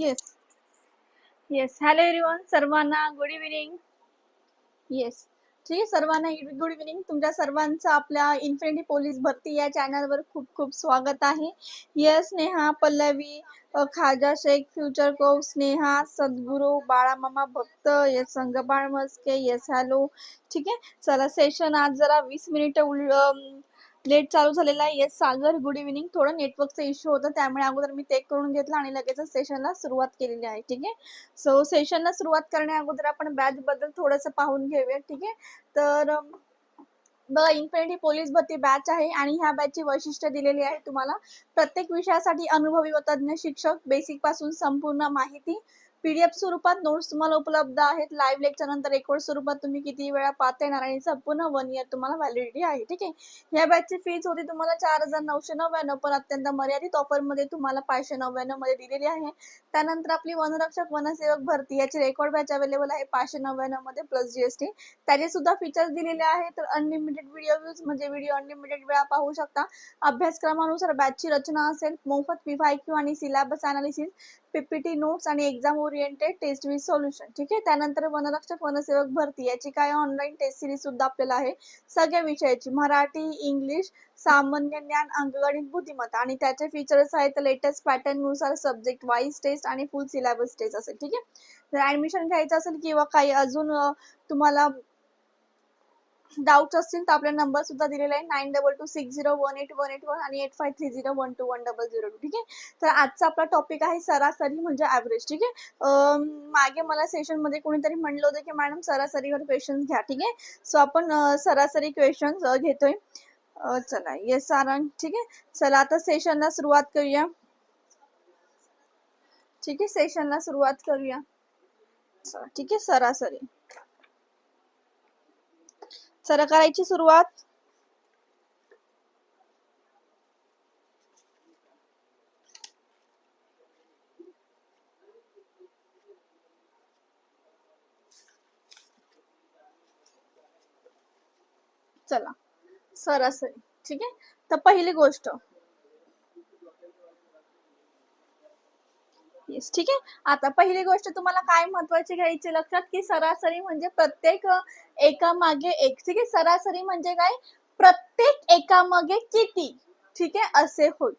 Yes yes hello everyone सर्वांना good evening yes ठीक आहे सर्वांना गुड इव्हिनिंग तुमच्या सर्वांचं आपल्या इन्फिनिटी पोलीस भरती या चॅनलवर खूप खूप स्वागत आहे. Yes Sneha Pallavi Khaja Shaikh future cop Sneha Sadguru Balamama भक्त yes Sangbal Maske yes hello ठीक आहे? चला सेशन आज जरा वीस मिनिटं लेट चालू झालेला आहे. येस सागर गुड इव्हिनिंग थोडं नेटवर्कचा इश्यू होता त्यामुळे अगोदर मी चेक करून घेतलं आणि लगेच सेशनला सुरुवात केलेली आहे. ठीक आहे? सो सेशनला सुरुवात करण्या अगोदर आपण बॅच बद्दल थोडंसं पाहून घेऊया. ठीक आहे? तर बघा इन्फिनिटी पोलीस भरती बॅच आहे आणि ह्या बॅचची वैशिष्ट्य दिलेली आहे तुम्हाला. प्रत्येक विषयासाठी अनुभवी व तज्ज्ञ शिक्षक बेसिकपासून संपूर्ण माहिती पीडीएफ स्वरूपात नोट्स तुम्हाला उपलब्ध आहेत. लाईव्ह लेक्चर नंतर रेकॉर्ड स्वरूपात तुम्ही किती वेळा पाहता येणार आणि संपूर्ण वन इयर तुम्हाला व्हॅलिडिटी आहे. ठीक आहे? या बॅचची फीज होती तुम्हाला चार हजार नऊशे नव्याण्णव पण अत्यंत मर्यादित ऑफरमध्ये तुम्हाला पाचशे नव्याण्णवमध्ये दिलेली आहे. त्यानंतर आपली वनरक्षक वनसेवक भरती याची रेकॉर्ड बॅच अवेलेबल आहे पाचशे नव्याण्णवमध्ये प्लस जीएसटी त्याचे सुद्धा फीचर्स दिलेले आहेत. तर अनलिमिटेड व्हिडिओ व्ह्यूज म्हणजे व्हिडिओ अनलिमिटेड वेळा पाहू शकता. अभ्यासक्रमानुसार बॅचची रचना असेल मोफत पीवाय क्यू आणि सिलेबस अनालिसिस पीपीटी नोट्स आणि exam oriented test with solution ठीक आहे? त्यानंतर वनरक्षक वनसेवक भरती. याची काय ऑनलाईन टेस्ट सिरीज सुद्धा आपल्याला आहे. सगळ्या विषयाची. मराठी इंग्लिश सामान्य ज्ञान अंकगणित बुद्धिमत्ता. आणि त्याचे फीचर्स आहेत लेटेस्ट पॅटर्ननुसार सब्जेक्ट वाईज टेस्ट आणि फुल सिलेबस टेस्ट असेल. ठीक आहे? जर ऍडमिशन घ्यायचं असेल किंवा काही अजून तुम्हाला डाऊट्स असतील तर आपला नंबर सुद्धा दिलेला आहे. Nine double two six zero one eight one eight one आणि eight five three zero one two one double zero two ठीक आहे? तर आजचा आपला टॉपिक आहे सरासरी म्हणजे ॲव्हरेज ठीक आहे? मागे मला सेशनमध्ये कोणीतरी म्हणलं होतं की मॅडम सरासरीवर क्वेश्चन घ्या ठीक आहे? सो आपण सरासरी क्वेश्चन घेतोय. चला येस सारांग ठीक आहे? चला आता सेशनला सुरुवात करूया. ठीक आहे? सेशनला सुरुवात करूया. चला ठीक आहे? सरासरी. तर करायची सुरुवात. चला. सरासरी. ठीक आहे? तर पहिली गोष्ट. येस ठीक आहे? आता पहिली गोष्ट तुम्हाला काय महत्वाची घ्यायची लक्षात की सरासरी म्हणजे प्रत्येक एका एकामागे एक ठीक आहे? सरासरी म्हणजे काय? प्रत्येक एकामागे किती? ठीक आहे? असे होय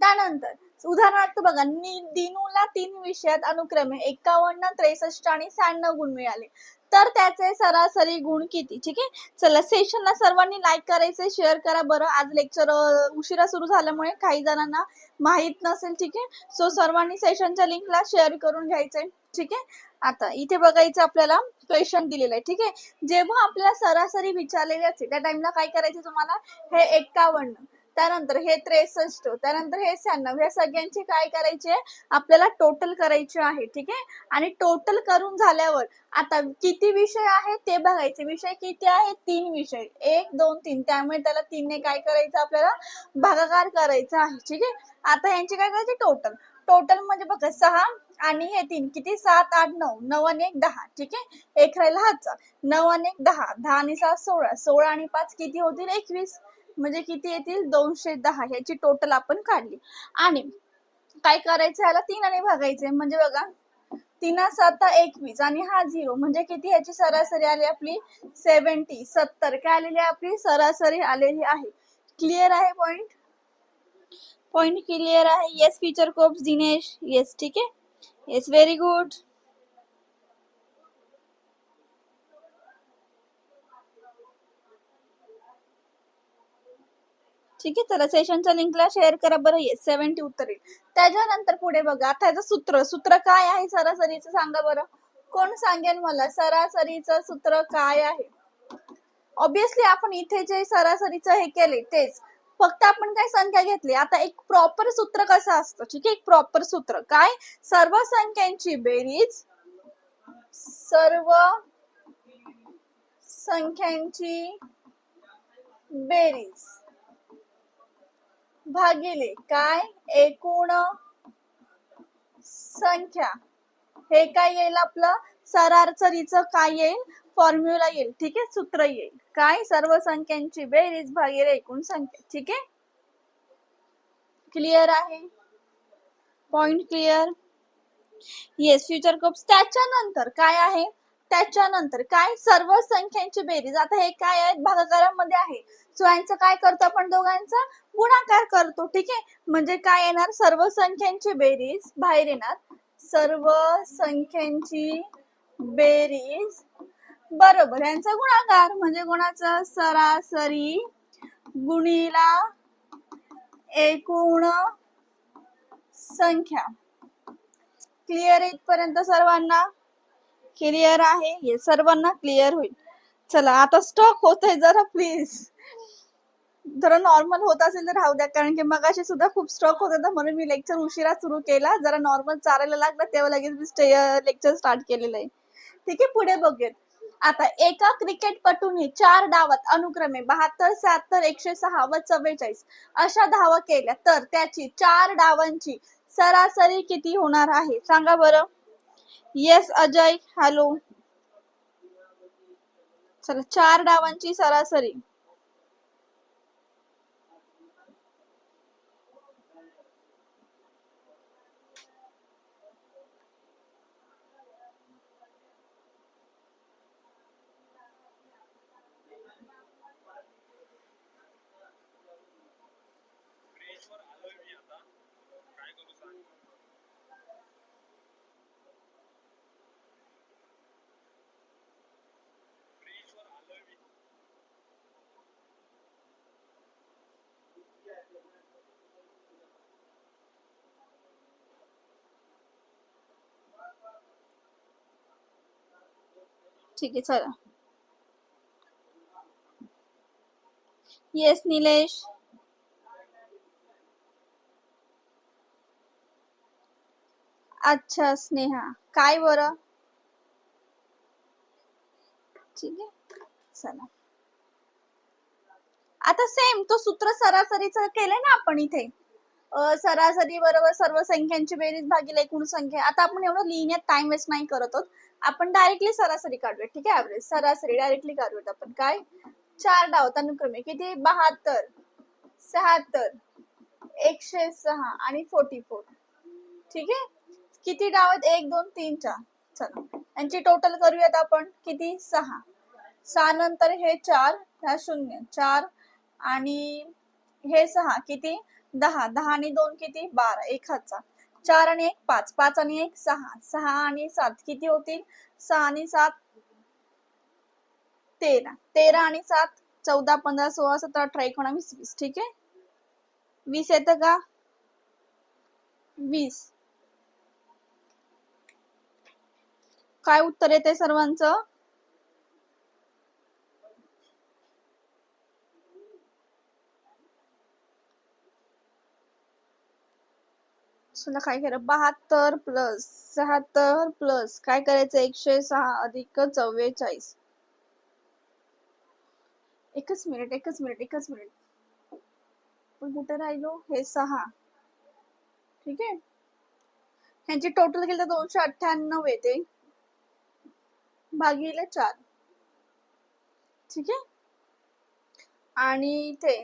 त्यानंतर उदाहरणार्थ बघा दिनूला तीन विषयात अनुक्रमे एकावन्न त्रेसष्ट आणि शहाण्णव गुण मिळाले. तर त्याचे सरासरी गुण किती? ठीक आहे? चला सेशनला सर्वांनी लाईक करायचं शेअर करा बरं. आज लेक्चर उशिरा सुरू झाल्यामुळे काही जणांना माहीत नसेल ठीक आहे? सो सर्वांनी सेशनच्या लिंकला शेअर करून घ्यायचंय ठीक आहे? आता इथे बघायचं आपल्याला क्वेश्चन दिलेलं आहे ठीक आहे? जेव्हा आपल्याला सरासरी विचारलेली असते त्या टाइमला काय करायचं तुम्हाला? हे एक्कावन्न. त्यानंतर हे त्रेसष्ट त्यानंतर हे शहाण्णव ह्या सगळ्यांची काय करायचे? आपल्याला टोटल करायचे आहे ठीक आहे? आणि टोटल करून झाल्यावर आता किती विषय आहे ते बघायचे. विषय किती आहे तीन विषय. एक दोन तीन. त्यामुळे त्याला तीनने काय करायचं? आपल्याला भागाकार करायचा आहे ठीक आहे? आता यांचे काय करायचे? टोटल टोटल म्हणजे बघा सहा आणि हे तीन. किती? सात आठ नऊ. नऊ आणि एक दहा ठीक आहे? एक राहिला हातचा. नऊ आणि एक दहा. दहा आणि सात सोळा. सोळा आणि पाच किती होतील? एकवीस. म्हणजे किती येतील? दोनशे दहा ह्याची टोटल आपण काढली. आणि काय करायचं? ह्याला तीनाने भागायचे. म्हणजे बघा तीना सात एकवीस आणि हा झिरो म्हणजे किती? ह्याची सरासरी आली आपली सेव्हन्टी सत्तर. काय आलेली आहे आपली? सरासरी आलेली आहे. क्लिअर आहे पॉइंट पॉइंट क्लिअर आहे. Yes feature cops Dinesh yes ठीक आहे? येस व्हेरी गुड ठीक आहे चला सेशनच्या लिंकला शेअर करा बरं येस सेव्हन्टी उत्तर येईल. त्याच्यानंतर पुढे बघा आता याचं सूत्र सूत्र काय आहे सरासरीचं सांगा बरं. कोण सांगेल मला? सरासरीचं सूत्र काय आहे? ऑब्विसली आपण इथे जे सरासरीचं हे केले तेच. फक्त आपण काय संख्या घेतली? आता एक प्रॉपर सूत्र कसं असतं? ठीक आहे एक प्रॉपर सूत्र. काय? सर्व संख्यांची बेरीज सर्व संख्यांची बेरीज. भागिले. काय? एकूण संख्या. हे काय येईल आपलं? सरासरीचं काय येईल? फॉर्म्युला येईल. ठीक आहे? सूत्र येईल. काय? सर्व संख्यांची बेरीज भागिले एकूण संख्या. ठीक आहे? क्लिअर आहे? Point clear yes future cups त्याच्यानंतर काय आहे? त्याच्यानंतर काय? सर्व संख्यांची बेरीज. आता हे काय आहे? भागाकारामध्ये आहे. सो यांचं काय करतो आपण दोघांचा? गुणाकार करतो. ठीक आहे? म्हणजे काय येणार? सर्व संख्यांची बेरीज बाहेर येणार. सर्व संख्यांची बेरीज बरोबर. यांचा गुणाकार म्हणजे गुणाचा सरासरी गुणीला एकूण संख्या. क्लिअर इथपर्यंत सर्वांना? क्लिअर आहे हे सर्वांना क्लिअर होईल. चला आता स्टॉक होत आहे जरा प्लीज जरा नॉर्मल होत असेल तर राहू द्या कारण की मगाशी सुद्धा खूप स्टॉक होत होता म्हणून मी लेक्चर उशिरा सुरू केला. जरा नॉर्मल चालायला लागला तेव्हा लगेच मी लेक्चर स्टार्ट केलेलं आहे. ठीक आहे पुढे बघूया आता एका क्रिकेटपटूने चार डावात अनुक्रमे बहात्तर शहात्तर एकशे सहा व चव्वेचाळीस अशा धावा केल्या. तर त्याची चार डावांची सरासरी किती होणार आहे? सांगा बरं. येस अजय हॅलो चला चार डावांची सरासरी. ठीक आहे चला. येस निलेश अच्छा स्नेहा. काय बरं? ठीक आहे चला. आता सेम तो सूत्र सरासरीच केलंय ना आपण इथे. सरासरी बरोबर सर्व संख्यांची बेरीज भागीला एकूण संख्या. आता आपण एवढं लिहिण्यात टाइम वेस्ट नाही करत आहोत. आपण डायरेक्टली सरासरी काढूया ठीक आहे? ऍव्हरेज सरासरी डायरेक्टली काढूयात आपण. काय? चार डावत अनुक्रमे किती? बहात्तर. शहात्तर. एकशे सहा आणि फोर्टी फोर ठीक आहे? किती डाव आहेत? एक दोन तीन चार. चला. यांची टोटल करूयात आपण. किती? सहा. सहा नंतर हे चार ह्या शून्य. चार आणि हे सहा किती? दहा. दहा आणि दोन किती? बारा. एक हातचा चार आणि एक पाच. पाच आणि एक सहा. सहा आणि सात. किती होतील? सहा आणि सात तेरा. तेरा आणि सात चौदा पंधरा सोळा सतरा अठरा एकोणावीस वीस. ठीक आहे? वीस येतं का? वीस. काय उत्तर येते सर्वांचं? चला काय करा बहात्तर प्लस शहात्तर प्लस. काय करायचं? एकशे सहा अधिक चव्वेचाळीस. एकच मिनिट एकच मिनिट एकच मिनिट. पण कुठे राहिलो? हे सहा. ठीक आहे? ह्यांची टोटल केलं तर दोनशे अठ्ठ्याण्णव येते. भागिले चार. ठीक आहे? आणि इथे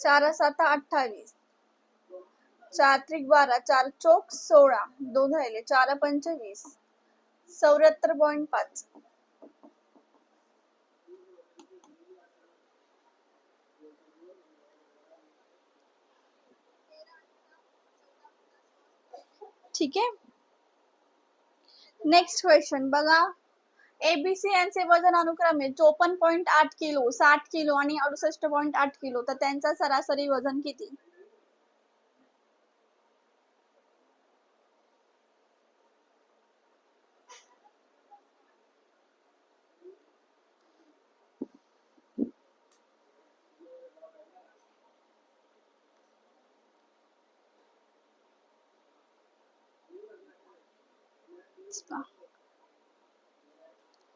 चार सात अठ्ठावीस. चार त्रिक बारा चार चोक सोळा. दोन राहिले. चार पंचवीस चौऱ्याहत्तर पॉईंट पाच. ठीक आहे? नेक्स्ट क्वेश्चन बघा. एबीसी यांचे वजन अनुक्रमे चोपन्न पॉईंट आठ किलो साठ किलो आणि अडुसष्ट पॉईंट आठ किलो. तर त्यांचा सरासरी वजन किती?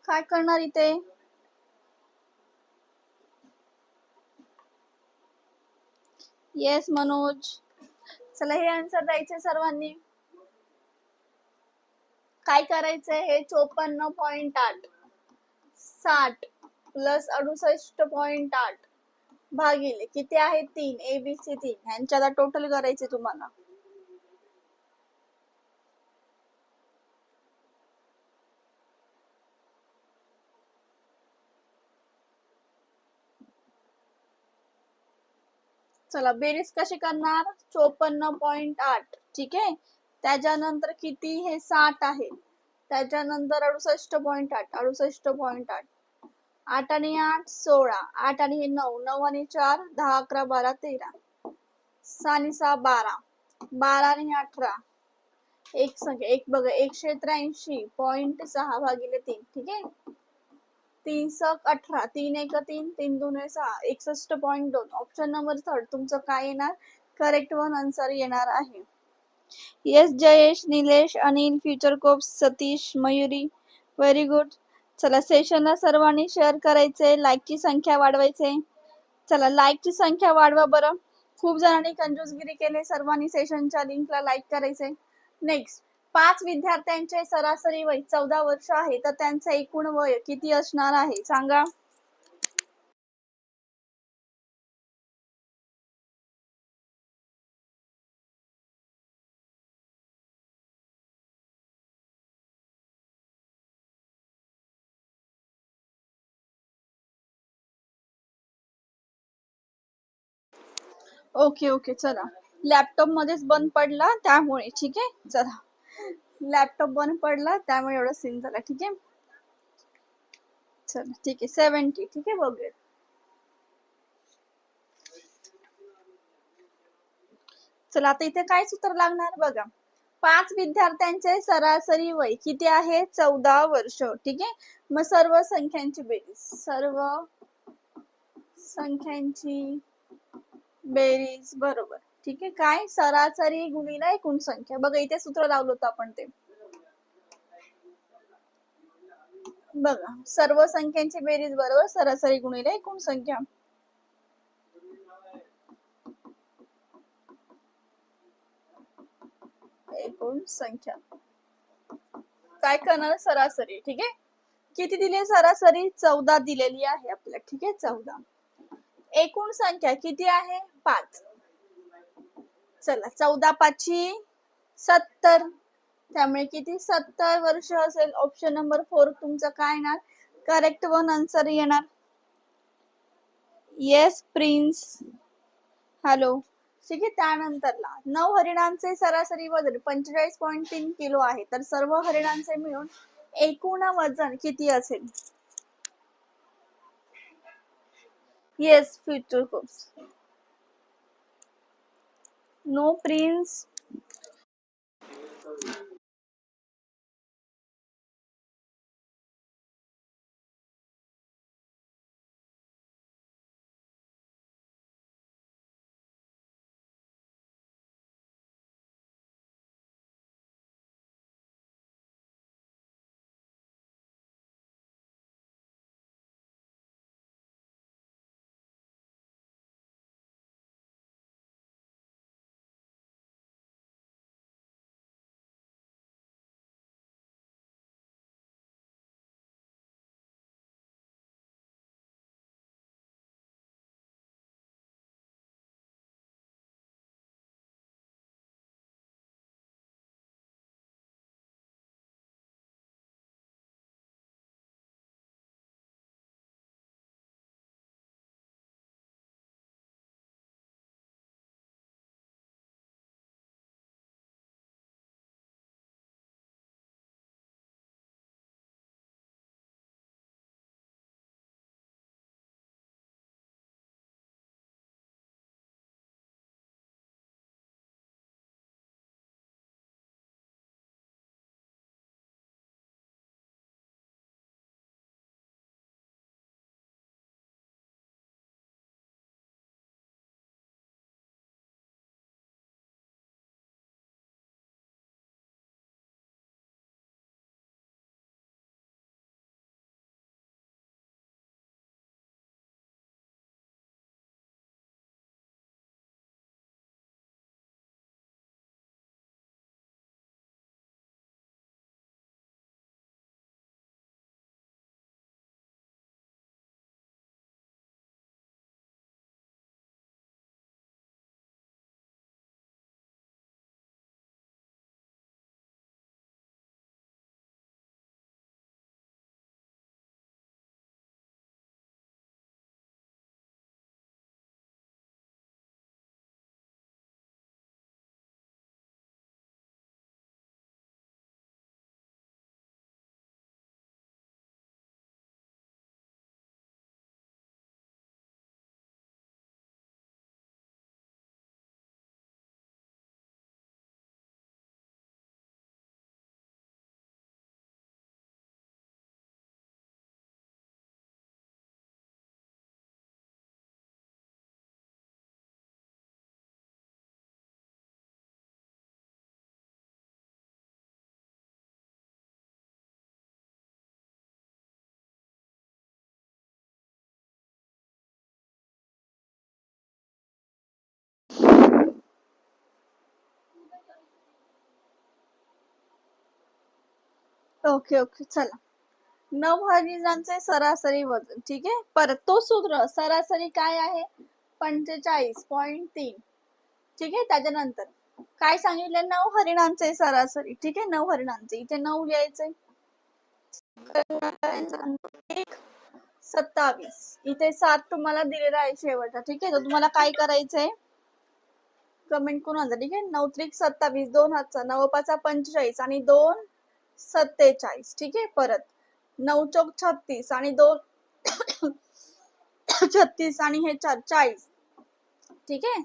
काय करणार इथे? येस मनोज. चला हे आन्सर द्यायचे सर्वांनी. काय करायचंय? हे चोपन्न पॉइंट आठ. साठ प्लस अडुसष्ट पॉइंट आठ. भागिले. किती आहे? तीन. एबीसी तीन. ह्यांच्या टोटल करायचे तुम्हाला. चला बेरीज कशी करणार? चोपन्न पॉइंट आठ ठीक आहे? त्याच्यानंतर किती? हे साठ आहे. त्याच्यानंतर अडुसष्ट पॉइंट आठ अडुसष्ट पॉइंट आठ. आठ आणि आठ सोळा. आठ आणि हे नऊ नऊ आणि चार दहा अकरा बारा तेरा. सहा आणि सहा बारा. बारा आणि अठरा. एक संख्या एक बघा एकशे त्र्याऐंशी. पॉइंट सहा भागिले तीन ठीक आहे? तीन सक अठरा तीन एक तीन तीन दोन सहा एकसष्ट पॉइंट दोन. ऑप्शन नंबर थर्ड तुमचं काय येणार? करेक्ट वन आन्सर येणार आहे. Yes Jayesh Nilesh Anil future cop Satish Mayuri very good चला सेशनला सर्वांनी शेअर करायचे. लाईकची संख्या वाढवायचे. चला लाईकची संख्या वाढवा बरं. खूप जणांनी कंजूसगिरी केले. सर्वांनी सेशनच्या लिंकला लाईक करायचे. नेक्स्ट पाच विद्यार्थ्यांचे सरासरी वय चौदा वर्ष आहे तर त्यांचं एकूण वय किती असणार आहे? सांगा. ओके ओके चला. लॅपटॉप मध्येच बंद पडला त्यामुळे. ठीक आहे चला. लॅपटॉप बंद पडला त्यामुळे एवढा सीन झाला. ठीक आहे? चल ठीक आहे. सेवन्टी ठीक आहे? बघूया. चला आता इथे काय सूत्र लागणार? बघा. पाच विद्यार्थ्यांचे सरासरी वय किती आहे? चौदा वर्ष. ठीक आहे? मग सर्व संख्यांची बेरीज. सर्व संख्यांची बेरीज. बरोबर. ठीक आहे. काय? सरासरी गुणिला एकूण संख्या. बघा इथे सूत्र लावलं होतं आपण ते. बघा सर्व संख्यांची बेरीज बरोबर सरासरी गुणीला एकूण संख्या. एकूण संख्या. काय करणार? सरासरी ठीक आहे? किती दिली सरासरी? चौदा दिलेली आहे आपल्या ठीक आहे? चौदा. एकूण संख्या किती आहे? पाच. चला चौदा पाचशे सत्तर. त्यामुळे किती? सत्तर वर्ष असेल. ऑप्शन नंबर फोर तुमचं काय येणार? करेक्ट वन आन्सर येणार. येस प्रिन्स हॅलो ठीक आहे त्यानंतरला. नऊ हरिणांचे सरासरी वजन पंचेचाळीस पॉईंट तीन किलो आहे. तर सर्व हरिणांचे मिळून एकूण वजन किती असेल? Yes future course no Prince okay okay. चला. नऊ हरिणांचे सरासरी वजन ठीक आहे? परत तो सूत्र सरासरी काय आहे? पंचेचाळीस पॉइंट तीन. ठीक आहे? त्याच्यानंतर काय सांगितले? नऊ हरिणांचे सरासरी ठीक आहे? नऊ हरिणांचे इथे नऊ लिहायचे. एक सत्तावीस. इथे सात तुम्हाला दिलेला आहे शेवटचा ठीक आहे? तर तुम्हाला काय करायचंय? कमेंट करून आणजा ठीक आहे? नऊ त्रिक सत्तावीस दोन हातचा नऊ पाचा पंचेचाळीस आणि दोन सत्तेचाळीस ठीक आहे? परत. नऊ चौक छत्तीस आणि दोन छत्तीस आणि हे चार चाळीस. ठीक आहे?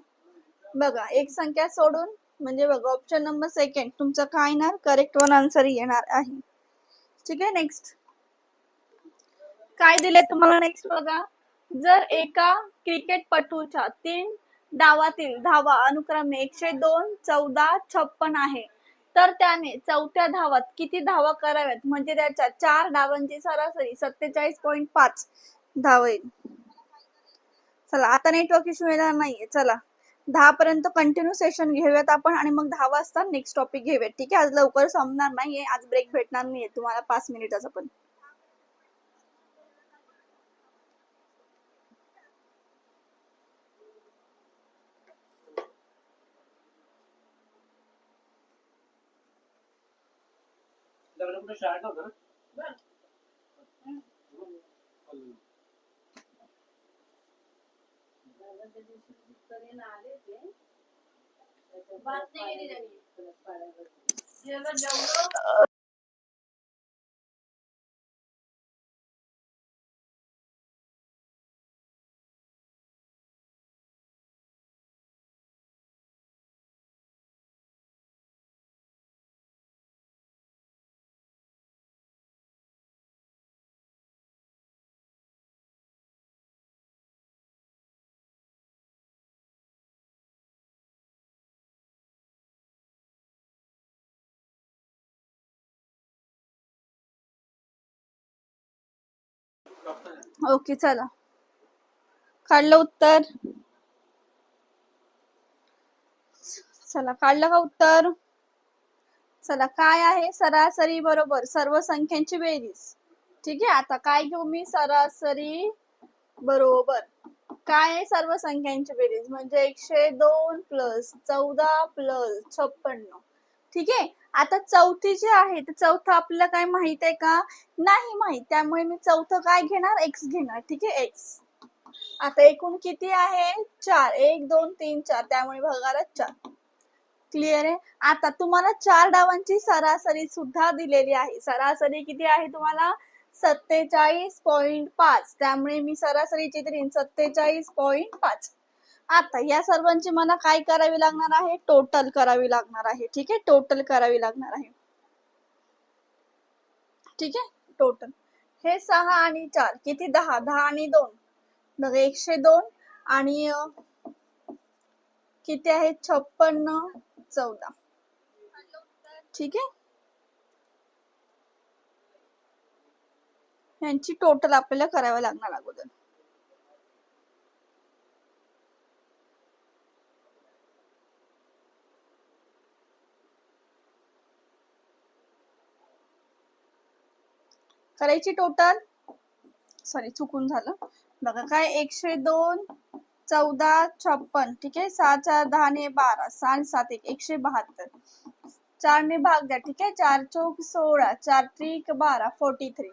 बघा एक संख्या सोडून म्हणजे बघा ऑप्शन नंबर सेकंड तुमचं काय येणार? करेक्ट वन आन्सर येणार आहे. ठीक आहे? नेक्स्ट काय दिले तुम्हाला नेक्स्ट बघा? जर एका क्रिकेटपटूच्या तीन डावातील धावा अनुक्रमे एकशे दोन चौदा छप्पन आहे. तर त्याने चौथ्या धावात किती धावा कराव्यात? म्हणजे त्याच्या चार डावांची सरासरी सत्तेचाळीस पॉईंट पाच धाव येईल चला आता नेटवर्क इश्यू येणार नाहीये. चला दहा पर्यंत कंटिन्यू सेशन घेऊयात आपण आणि मग दहा वाजता नेक्स्ट टॉपिक घेऊयात. ठीक आहे? आज लवकर संपणार नाहीये. आज ब्रेक भेटणार नाहीये. तुम्हाला पाच मिनिटाचा पण. लग्न कुठं शाळेत होतं ना ओके चला. काढलं उत्तर? चला काढलं का उत्तर? चला काय आहे? सरासरी बरोबर सर्व संख्यांची बेरीज. ठीक आहे आता काय घेऊ मी? सरासरी बरोबर. काय आहे सर्व संख्यांची बेरीज? म्हणजे एकशे दोन प्लस चौदा प्लस छप्पन्न ठीक आहे आता चौथी जी आहे तर चौथं आपल्याला काय माहीत आहे का? नाही माहीत. त्यामुळे मी चौथं काय घेणार? एक्स घेणार. ठीक आहे? एक्स आता एकूण किती आहे? चार. एक दोन तीन चार. त्यामुळे भागाला चार. क्लिअर आहे? आता तुम्हाला चार डावांची सरासरी सुद्धा दिलेली आहे. सरासरी किती आहे तुम्हाला? सत्तेचाळीस पॉइंट पाच. त्यामुळे मी सरासरी चित्रीन सत्तेचाळीस पॉइंट पाच. आता या सर्वांची मला काय करावी लागणार आहे? टोटल करावी लागणार आहे. ठीक आहे? टोटल करावी लागणार आहे. ठीक आहे? टोटल हे सहा आणि चार. किती? दहा. दहा आणि दोन. एकशे दोन आणि किती आहे? छप्पन्न चौदा. ठीक आहे? यांची टोटल आपल्याला करावी लागणार अगोदर. करायची टोटल सॉरी चुकून झालं. बघा काय? एकशे दोन चौदा छप्पन. ठीक आहे? सहा चार दहा ने बारा. सहा सात एक. एकशे बहात्तर. चार ने भाग द्या. ठीक आहे? चार चौक सोळा. चार त्रिक बारा. फोर्टी थ्री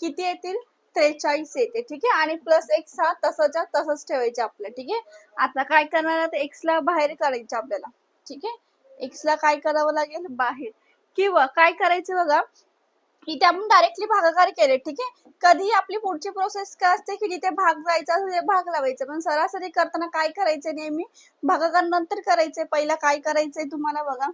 किती येतील? त्रेचाळीस येते. ठीक आहे? आणि प्लस एक्स हा तसंच्या तसंच ठेवायचे आपल्या ठीक आहे? आता काय करणार आहे एक्स ला बाहेर करायचे आपल्याला. ठीक आहे? एक्स ला काय करावं लागेल? बाहेर. किंवा काय करायचं बघा? इथे आपण डायरेक्टली भागाकार केले ठीक आहे? कधी आपली पुढची प्रोसेस काय असते की जिथे भाग जायचा तिथे भाग लावायचा. पण सरासरी करताना काय करायचं नेहमी? भागाकार नंतर करायचे पहिला काय करायचंय तुम्हाला बघा.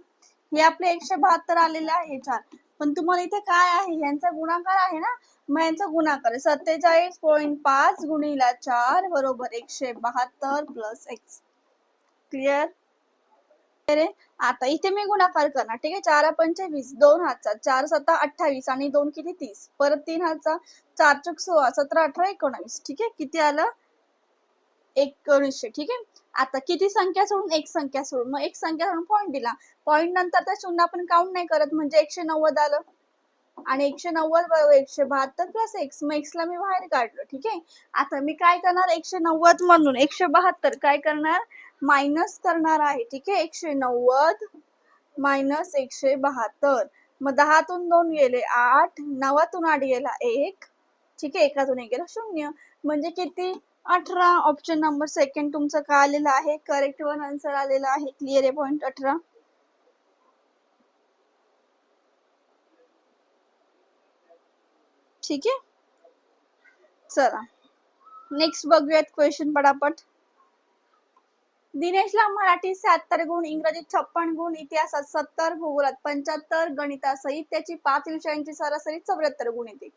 हे आपले एकशे बहात्तर आलेले आहे चार. पण तुम्हाला इथे काय आहे? यांचा गुणाकार आहे ना? मग यांचा गुणाकार सत्तेचाळीस पॉईंट पाच गुणिला चार बरोबर एकशे बहात्तर प्लस एक्स क्लिअर आता इथे मी गुणाकार करणार. ठीक आहे? चार पंचवीस दोन हातचा चार सत्ता अठ्ठावीस आणि दोन किती? तीस. परत तीन हातचा चार चक सोळा सतरा अठरा एकोणावीस. ठीक आहे? किती आलं? एकोणीसशे. ठीक आहे? आता किती संख्या सोडून? एक संख्या सोडून. मग एक संख्या सोडून पॉईंट दिला. पॉईंट नंतर त्या शून्य आपण काउंट नाही करत. म्हणजे एकशे नव्वद आलं. आणि एकशे नव्वद बरोबर एकशे बहात्तर प्लस एक्स मग एक्सला मी बाहेर काढलो. ठीक आहे? आता मी काय करणार? एकशे नव्वद म्हणून. एकशे बहात्तर. काय करणार? मायनस करणार आहे ठीक आहे? एकशे नव्वद मायनस एकशे बहात्तर. मग दहातून दोन गेले आठ नवातून आठ गेला एक ठीक आहे? एकातून एक गेला शून्य. म्हणजे किती? अठरा. ऑप्शन नंबर सेकंड तुमचं काय आलेलं आहे? करेक्ट वन आन्सर आलेला आहे. क्लिअर आहे पॉईंट अठरा? ठीक आहे? चला. नेक्स्ट बघूयात क्वेश्चन पटापट. दिनेशला मराठी शहात्तर गुण इंग्रजीत छप्पन गुण इतिहासात सत्तर भूगोलात पंच्याहत्तर गणितासहित त्याची पाच विषयांची सरासरी चौऱ्याहत्तर गुण येते.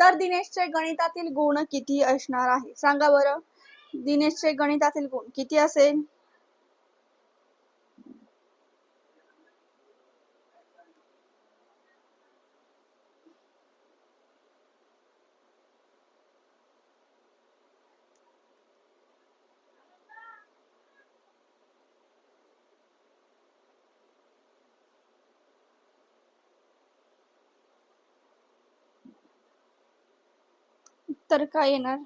तर दिनेशचे गणितातील गुण किती असणार आहे? सांगा बरं. दिनेशचे गणितातील गुण किती असेल? तर काय येणार?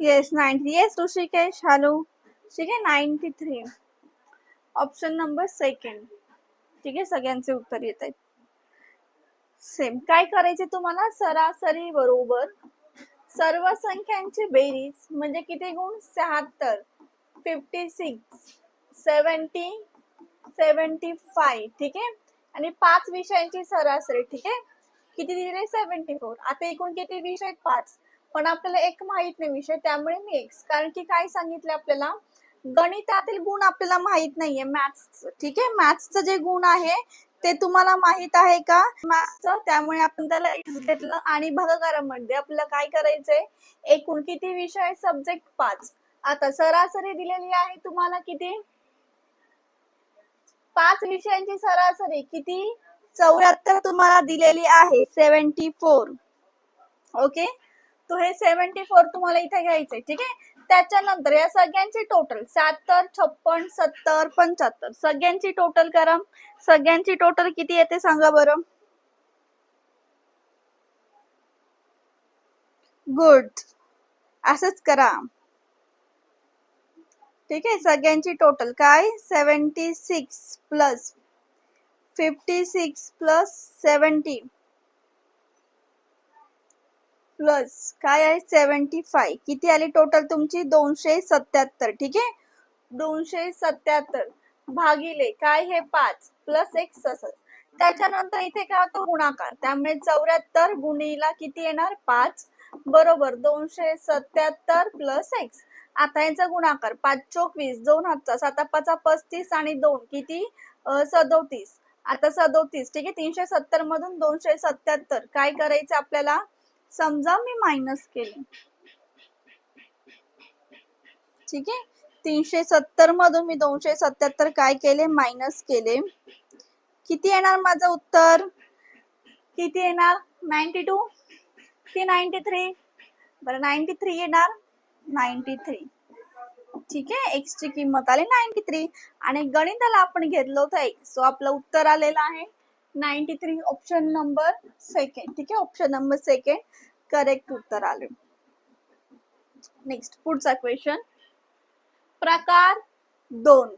Yes ninety yes Rishikesh hello ठीक आहे ninety three option number second ठीक आहे सगळ्यांचे उत्तर येत आहेत. सेम काय करायचे तुम्हाला? सरासरी बरोबर सर्व संख्यांची बेरीज म्हणजे किती गुण? शहात्तर. Fifty six seventy seventy five ठीक आहे? आणि पाच विषयांची सरासरी. ठीक आहे? किती दिलेले? सेवन्टी फोर आता एकूण किती विषय? आहेत पाच. पण आपल्याला एक माहीत नाही विषय त्यामुळे मी एक्स कारण की काय सांगितलं आपल्याला? गणितातील गुण आपल्याला माहीत नाहीये. मॅथ्स ठीक आहे? मॅथ्सचं जे गुण आहे ते तुम्हाला माहीत आहे का? मॅथ्सचं त्यामुळे आपण त्याला एक्स घेतलं. आणि भागाकारामध्ये आपल्याला काय करायचंय? एकूण किती विषय सब्जेक्ट पाच. आता सरासरी दिलेली आहे तुम्हाला किती? पाच विषयांची सरासरी किती? चौऱ्याहत्तर तुम्हाला दिलेली आहे. सेव्हन्टी फोर ओके तो हे सेव्हन्टी फोर तुम्हाला इथे घ्यायचे ठीक आहे? त्याच्यानंतर या सगळ्यांची टोटल सत्तर छप्पन सत्तर पंच्याहत्तर. सगळ्यांची टोटल करा. सगळ्यांची टोटल किती येते सांगा बरं? गुड असंच करा. ठीक आहे? सगळ्यांची टोटल काय? Seventy six plus fifty six plus seventy plus काय आहे? सेवन्टी फाय किती आली टोटल तुमची? दोनशे सत्याहत्तर. ठीक आहे? दोनशे सत्याहत्तर भागिले काय हे? पाच. प्लस एक ससस त्याच्यानंतर इथे काय होतो? गुणाकार. त्यामुळे चौऱ्याहत्तर गुणीला किती येणार? पाच. बरोबर. दोनशे सत्याहत्तर प्लस एक्स आता यांचा गुणाकार. पाच चोवीस दोन हातचा. सात पाचा पस्तीस आणि दोन. किती? सदोतीस. आता सदोतीस. ठीक आहे? तीनशे सत्तर मधून दोनशे सत्याहत्तर. काय करायचं आपल्याला? समजा मी मायनस केले. ठीक आहे? तीनशे सत्तर मधून मी दोनशे सत्याहत्तर काय केले? मायनस केले. किती येणार माझं उत्तर? किती येणार? नाईन्टी टू की नाईन्टी थ्री बरं नाईन्टी थ्री येणार. नाईन्टी थ्री ठीक आहे? एक्सची किंमत आली नाईन्टी थ्री आणि गणिताला आपण घेतलं होतं एक सो आपलं उत्तर आलेलं आहे. Ninety three option number second ठीक आहे? ऑप्शन नंबर सेकंड करेक्ट उत्तर आले. नेक्स्ट पुढचा क्वेश्चन प्रकार दोन.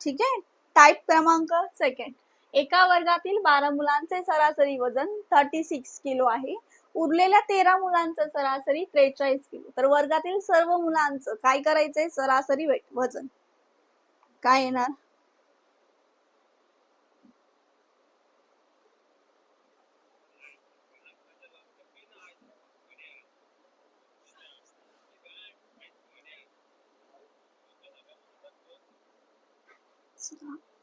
ठीक आहे? टाईप क्रमांक सेकंड एका वर्गातील बारा मुलांचे सरासरी वजन थर्टी सिक्स किलो आहे. उरलेल्या तेरा मुलांचं सरासरी त्रेचाळीस किलो. तर वर्गातील सर्व मुलांचं काय करायचंय? सरासरी वेट वजन. काय येणार? चला.